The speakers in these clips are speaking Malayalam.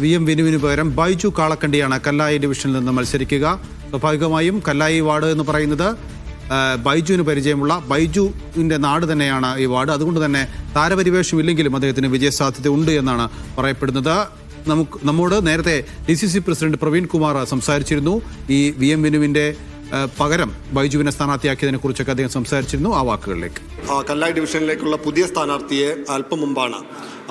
വി എം വിനുവിന് പകരം ബൈജു കാളക്കണ്ടിയാണ് കല്ലായി ഡിവിഷനിൽ നിന്ന് മത്സരിക്കുക. സ്വാഭാവികമായും കല്ലായി വാർഡ് എന്ന് പറയുന്നത് ബൈജുവിന് പരിചയമുള്ള ബൈജുവിന്റെ നാട് തന്നെയാണ് ഈ വാർഡ്. അതുകൊണ്ട് തന്നെ താരപരിവേഷം ഇല്ലെങ്കിലും അദ്ദേഹത്തിന് വിജയസാധ്യത ഉണ്ട് എന്നാണ് പറയപ്പെടുന്നത്. നമുക്ക് നമ്മോട് നേരത്തെ D C C president Praveen Kumar സംസാരിച്ചിരുന്നു. ഈ വി എം വിനുവിന്റെ പകരം ബൈജുവിനെ സ്ഥാനാർത്ഥിയാക്കിയതിനെ കുറിച്ചൊക്കെ അദ്ദേഹം സംസാരിച്ചിരുന്നു. ആ വാക്കുകളിലേക്ക്. ആ, കല്ലായി ഡിവിഷനിലേക്കുള്ള പുതിയ സ്ഥാനാർത്ഥിയെ അല്പം മുമ്പാണ്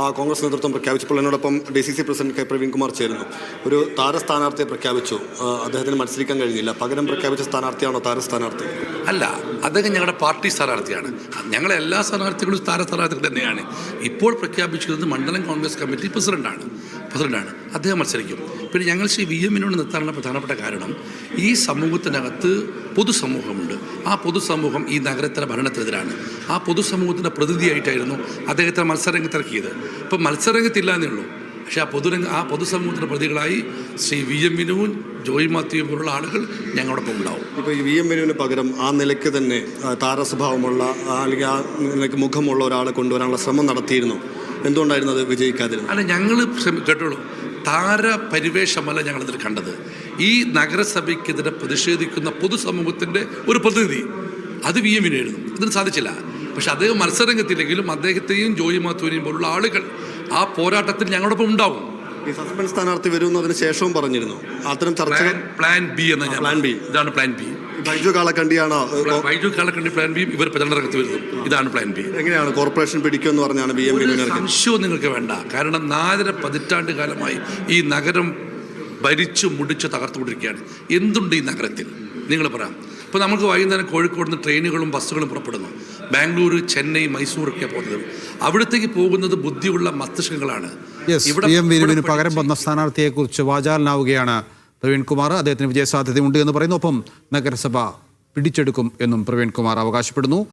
ആ, കോൺഗ്രസ് നേതൃത്വം പ്രഖ്യാപിച്ചപ്പോൾ എന്നോടൊപ്പം D C C president K Praveen Kumar ചേരുന്നു. ഒരു താരസ്ഥാനാർത്ഥിയെ പ്രഖ്യാപിച്ചു. അദ്ദേഹത്തിന് മത്സരിക്കാൻ കഴിഞ്ഞില്ല. പകരം പ്രഖ്യാപിച്ച സ്ഥാനാർത്ഥിയാണോ താരസ്ഥാനാർത്ഥി? അല്ല അദ്ദേഹം ഞങ്ങളുടെ പാർട്ടി സ്ഥാനാർത്ഥിയാണ്. ഞങ്ങളെ എല്ലാ സ്ഥാനാർത്ഥികളും താര സ്ഥാനാർത്ഥികൾ തന്നെയാണ്. ഇപ്പോൾ പ്രഖ്യാപിച്ചിരുന്നത് മണ്ഡലം കോൺഗ്രസ് കമ്മിറ്റി പ്രസിഡന്റാണ്. പ്രസിഡന്റാണ്. അദ്ദേഹം മത്സരിക്കും. പിന്നെ ഞങ്ങൾ ശ്രീ വി എമ്മിനോട് നിർത്താനുള്ള പ്രധാനപ്പെട്ട കാരണം ഈ സമൂഹത്തിനകത്ത് പൊതുസമൂഹമുണ്ട്. ആ പൊതുസമൂഹം ഈ നഗരത്തിലെ ഭരണത്തിനെതിരാണ്. ആ പൊതുസമൂഹത്തിന്റെ പ്രതിനിധിയായിട്ടായിരുന്നു അദ്ദേഹത്തെ മത്സരരംഗത്തിറക്കിയത്. ഇപ്പം മത്സരരംഗത്തില്ല എന്നേ ഉള്ളൂ. പക്ഷേ ആ പൊതുരംഗ ആ പൊതുസമൂഹത്തിന്റെ പ്രതികളായി ശ്രീ വി എം വിനുവും ജോയി മാത്യുവും പോലുള്ള ആളുകൾ ഞങ്ങളോടൊപ്പം ഉണ്ടാവും. ഇപ്പോൾ ഈ വി എം വിനുവിന് പകരം ആ നിലയ്ക്ക് തന്നെ താരസ്വഭാവമുള്ള അല്ലെങ്കിൽ ആ നിലയ്ക്ക് മുഖമുള്ള ഒരാളെ കൊണ്ടുവരാനുള്ള ശ്രമം നടത്തിയിരുന്നു. എന്തുകൊണ്ടായിരുന്നു അത് വിജയിക്കാതിരുന്നത്? അല്ല ഞങ്ങൾ കേട്ടോളൂ. താര പരിവേഷമല്ല ഞങ്ങളിതിൽ കണ്ടത്. ഈ നഗരസഭയ്ക്കെതിരെ പ്രതിഷേധിക്കുന്ന പൊതുസമൂഹത്തിന്റെ ഒരു പ്രതിനിധി അത് വി എമ്മിനായിരുന്നു ഇതിന് സാധിച്ചില്ല. പക്ഷെ അദ്ദേഹം മത്സരരംഗത്തില്ലെങ്കിലും അദ്ദേഹത്തെയും ജോയി മാത്തുവിനെയും പോലുള്ള ആളുകൾ ആ പോരാട്ടത്തിൽ ഞങ്ങളോടൊപ്പം ഉണ്ടാവും. ഈ സസ്പെൻസ് സ്ഥാനാർത്ഥി വരുമെന്ന് അതിന് ശേഷവും പറഞ്ഞിരുന്നു. അത്തരം ചർച്ച പ്ലാൻ ബി എന്ന പ്ലാൻ ബി. ഇതാണ് പ്ലാൻ ബി. ബൈജു കാളക്കണ്ടിയാണോ? ബൈജു കാളക്കണ്ടി കാലക്കണ്ടി പ്ലാൻ ബി ഇവർ പ്രചരണരംഗത്ത് വരുന്നു. ഇതാണ് പ്ലാൻ ബി എങ്ങനെയാണ്? കോർപ്പറേഷൻ പിടിക്കുമെന്ന് പറഞ്ഞാണ് ബി എം സംശയവും നിങ്ങൾക്ക് വേണ്ട. കാരണം നാലര പതിറ്റാണ്ട് കാലമായി ഈ നഗരം ഭരിച്ചു മുടിച്ച് തകർത്തുകൊണ്ടിരിക്കുകയാണ്. എന്തുണ്ട് ഈ നഗരത്തിൽ? നിങ്ങൾ പറയാം ഇപ്പോൾ നമുക്ക് വൈകുന്നേരം കോഴിക്കോട് നിന്ന് ട്രെയിനുകളും ബസ്സുകളും പുറപ്പെടുന്നു. ബാംഗ്ലൂർ ചെന്നൈ മൈസൂർ ഒക്കെ പോകുന്നത്. അവിടത്തേക്ക് പോകുന്നത് ബുദ്ധിയുള്ള മസ്തിഷ്കങ്ങളാണ്. ഇവിടെ പകരം വന്ന സ്ഥാനാർത്ഥിയെക്കുറിച്ച് വാചാലനാവുകയാണ് പ്രവീൺ കുമാർ അദ്ദേഹത്തിന് വിജയസാധ്യതയുണ്ട് എന്ന് പറയുന്നു. ഒപ്പം നഗരസഭ പിടിച്ചെടുക്കും എന്നും പ്രവീൺ കുമാർ അവകാശപ്പെടുന്നു.